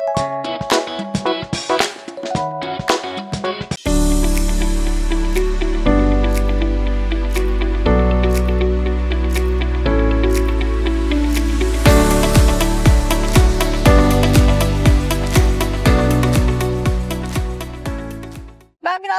Ben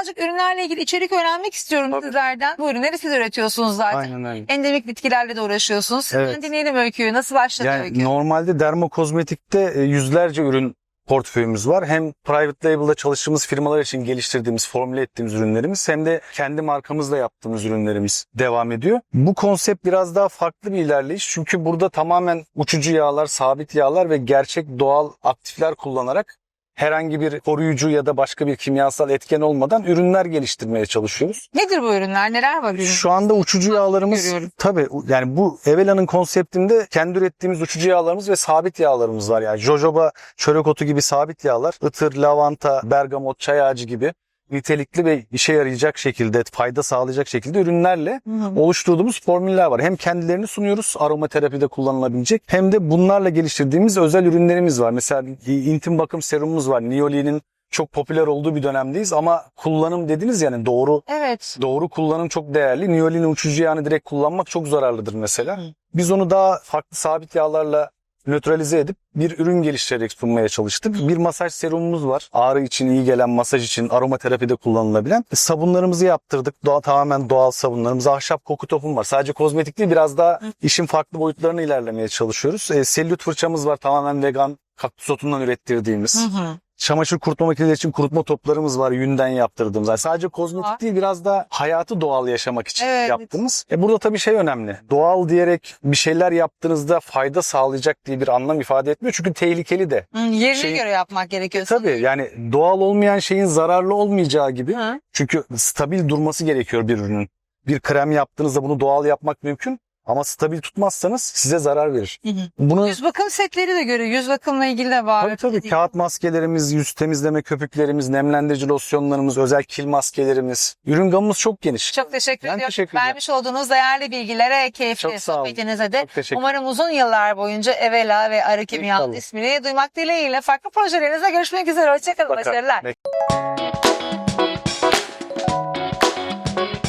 birazcık ürünlerle ilgili içerik öğrenmek istiyorum Tabii. sizlerden. Bu ürünleri siz üretiyorsunuz zaten. Aynen öyle. Endemik bitkilerle de uğraşıyorsunuz. Sizden Evet. dinleyelim öyküyü. Nasıl başladı Yani öykü? normalde dermokozmetikte e, yüzlerce ürün portföyümüz var. Hem private label'da çalıştığımız firmalar için geliştirdiğimiz, formüle ettiğimiz ürünlerimiz hem de kendi markamızla yaptığımız ürünlerimiz devam ediyor. Bu konsept biraz daha farklı bir ilerleyiş. Çünkü burada tamamen uçucu yağlar, sabit yağlar ve gerçek doğal aktifler kullanarak herhangi bir koruyucu ya da başka bir kimyasal etken olmadan ürünler geliştirmeye çalışıyoruz. Nedir bu ürünler? Neler var ürün? Şu anda uçucu yağlarımız görüyorum. tabii yani bu Evela'nın konseptinde kendi ürettiğimiz uçucu yağlarımız ve sabit yağlarımız var. Yani jojoba, çörek otu gibi sabit yağlar, ıtır, lavanta, bergamot, çay ağacı gibi nitelikli ve işe yarayacak şekilde, fayda sağlayacak şekilde ürünlerle Hı hı. oluşturduğumuz formüller var. Hem kendilerini sunuyoruz aromaterapide kullanılabilecek hem de bunlarla geliştirdiğimiz özel ürünlerimiz var. Mesela intim bakım serumumuz var. Nioli'nin çok popüler olduğu bir dönemdeyiz ama kullanım dediniz yani doğru Evet. Doğru kullanım çok değerli. Niyolin uçucu yağını direkt kullanmak çok zararlıdır mesela. Hı. Biz onu daha farklı sabit yağlarla nötralize edip bir ürün geliştirerek sunmaya çalıştık. Bir masaj serumumuz var. Ağrı için iyi gelen, masaj için aromaterapide kullanılabilen. Sabunlarımızı yaptırdık. Doğa, tamamen doğal sabunlarımız. Ahşap koku topum var. Sadece kozmetik değil biraz daha işin farklı boyutlarını ilerlemeye çalışıyoruz. E, selülit fırçamız var. Tamamen vegan kaktüs otundan ürettirdiğimiz. Hı hı. Çamaşır kurutma makineleri için kurutma toplarımız var yünden yaptırdığımız. Yani sadece kozmetik değil biraz da hayatı doğal yaşamak için Evet. yaptığımız. E burada tabii şey önemli. Doğal diyerek bir şeyler yaptığınızda fayda sağlayacak diye bir anlam ifade etmiyor. Çünkü tehlikeli de. Hı, yerine Şey- göre yapmak gerekiyor. Tabii yani doğal olmayan şeyin zararlı olmayacağı gibi. Hı. Çünkü stabil durması gerekiyor bir ürünün. Bir krem yaptığınızda bunu doğal yapmak mümkün. Ama stabil tutmazsanız size zarar verir. Hı hı. Bunu Yüz bakım setleri de görüyor. Yüz bakımla ilgili de var. Tabii tabii kağıt maskelerimiz, yüz temizleme köpüklerimiz, nemlendirici losyonlarımız, özel kil maskelerimiz. Ürün gamımız çok geniş. Çok teşekkür Ben ediyorum. teşekkür ederim. Vermiş olduğunuz değerli bilgilere, keyifli sohbetinize de umarım uzun yıllar boyunca Evela ve Arı İnşallah. ismini duymak dileğiyle farklı projelerinizle görüşmek üzere. Hoşçakalın. Başarılar. Bek-